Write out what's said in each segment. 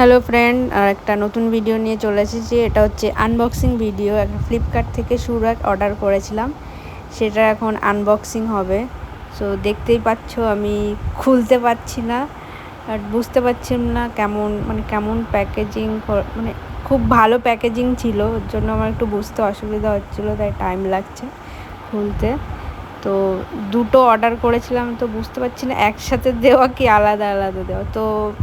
Hello friend আর একটা নতুন video নিয়ে চলে এসেছি। এটা হচ্ছে আনবক্সিং ভিডিও একটা ফ্লিপকার্ট থেকে সুরাট অর্ডার করেছিলাম। সেটা এখন আনবক্সিং হবে। সো দেখতেই পাচ্ছ, আমি খুলতে পারছি না। আর বুঝতে পারছি না কেমন মানে কেমন প্যাকেজিং মানে খুব ভালো প্যাকেজিং ছিল। ওর জন্য আমার একটু বুঝতে অসুবিধা হচ্ছিল, তাই টাইম লাগছে খুলতে। তো দুটো অর্ডার করেছিলাম, তো বুঝতে পারছি না, একসাথে দেওয়া কি আলাদা আলাদা দেওয়া? তো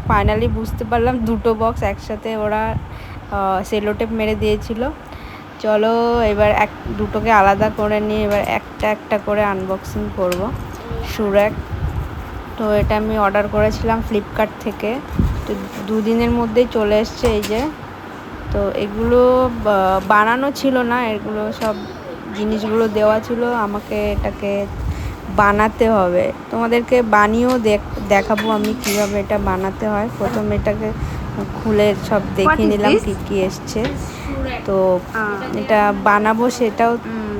ফাইনালি বুঝতে পারলাম দুটো বক্স একসাথে ওরা সেলোটেপ মেরে দিয়েছিল। চলো এবার এক, দুটোকে আলাদা করে নিয়ে এবার একটা একটা করে আনবক্সিং করব। সুরেক তো এটা আমি অর্ডার করেছিলাম ফ্লিপকার্ট থেকে। তো দুদিনের মধ্যেই চলে এসছে এই যে। তো এগুলো বানানো ছিল না, এগুলো সব জিনিসগুলো দেওয়া ছিল আমাকে এটাকে বানাতে হবে। তোমাদেরকে বানিয়েও দেখাবো আমি কীভাবে এটা বানাতে হয়। প্রথম এটাকে খুলে সব দেখে নিলাম কী কী এসছে। তো এটা বানাবো সেটাও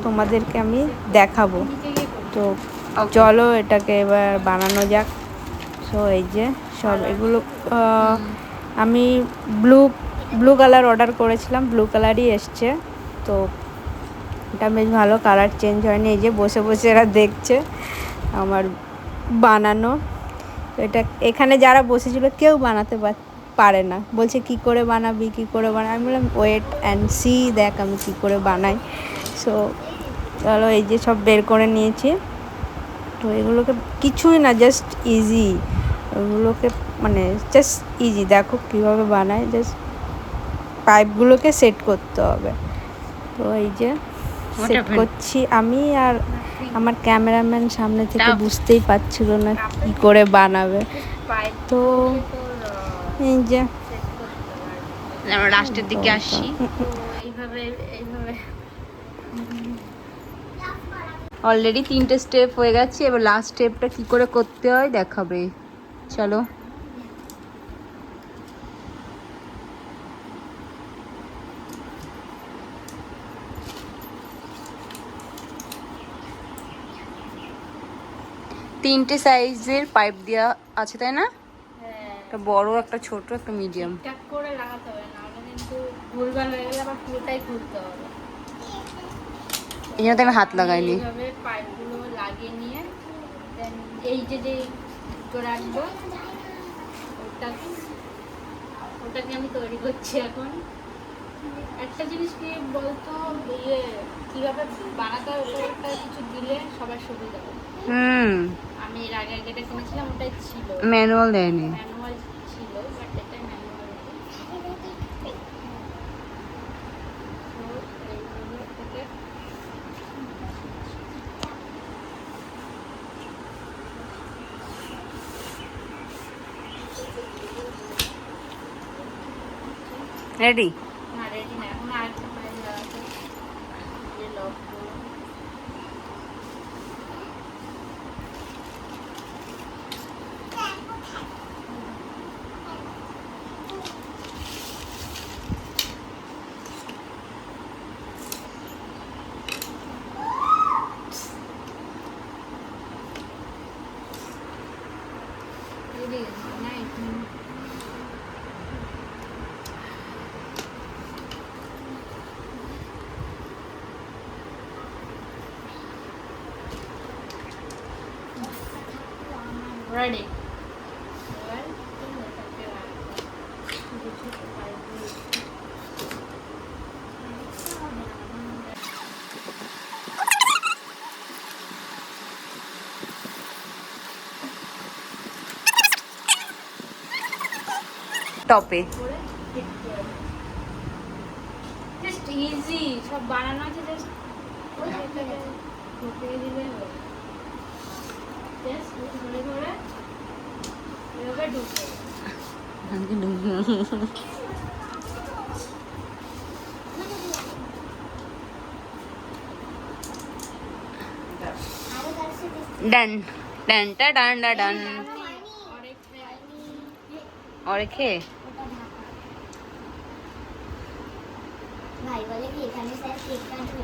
তোমাদেরকে আমি দেখাবো। তো চলো এটাকে এবার বানানো যাক। সো এই যে সব এগুলো আমি ব্লু ব্লু কালার অর্ডার করেছিলাম ব্লু কালারই এসছে। তো এটা বেশ ভালো কালার চেঞ্জ হয়নি, এই যে বসে বসে এরা দেখছে আমার বানানো। এটা এখানে যারা বসেছিল কেউ বানাতে পারে না। বলছে, কি করে বানাবি, কি করে বানাবি আমি বললাম ওয়েট অ্যান্ড সি দেখ আমি কী করে বানাই। সো চলো এই যে সব বের করে নিয়েছি। তো এগুলোকে কিছুই না জাস্ট ইজি ওগুলোকে মানে জাস্ট ইজি দেখো কীভাবে বানায় জাস্ট পাইপগুলোকে সেট করতে হবে। তো এই যে সেট করছি। আমি আর আমার ক্যামেরাম্যান সামনে থেকে বুঝতেই পারছিল না কি করে বানাবে। তো এই যে আমরা লাস্টের দিকে আসছি এইভাবে এইভাবে। অলরেডি তিনটে স্টেপ হয়ে গেছে। এবার লাস্ট স্টেপটা কি করে করতে হয় দেখাবে। চলো। তিনটে সাইজের পাইপ দেওয়া আছে তাই না? একটা বড় একটা ছোট একটা মিডিয়াম। করে লাগাতে হবে নাহলে কিন্তু ভুলভাল হয়ে গেলে আবার পুরোটাই খুলতে হবে। এই জন্য আমি হাত লাগাইনি। এইভাবে পাইপগুলো লাগিয়ে নিয়ে এই যে যে রাখব ওটা ওটাকে আমি তৈরি করছি এখন। একটা জিনিস কি বলতো ইয়ে কীভাবে বানাতে হবে ওটা একটা কিছু দিলে সবার সুবিধা হবে হুম। আমি এর আগে যেটা কিনেছিলাম ওটাই ছিল। ম্যানুয়াল দেয়নি। ম্যানুয়াল ছিল বাট এটা ম্যানুয়াল রেডি না এখন আরেকটা ফাইল আছে যে লকগুলো রেডি নাই ready? টপে করে জাস্ট ইজি সব বানানো আছে জাস্ট দিলে ডান ডান টা ডান ডা ডান খেয়ে ভাই বলে কি এখানে স্যার কেক কাটবে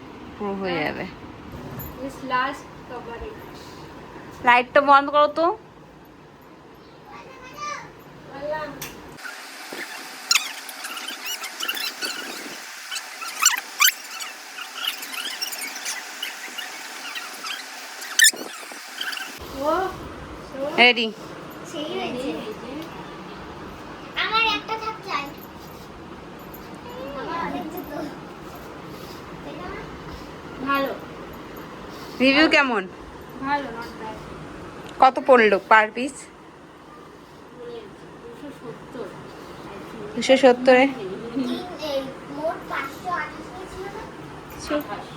পুরো হয়ে যাবে। লাইটটা বন্ধ করো তো। রেডি আমার একটা থাক চাই আমার অনেক জুতো এটা না? ভালো। রিভিউ কেমন? ভালো কত পড়ল পার পিস দুশো সত্তর।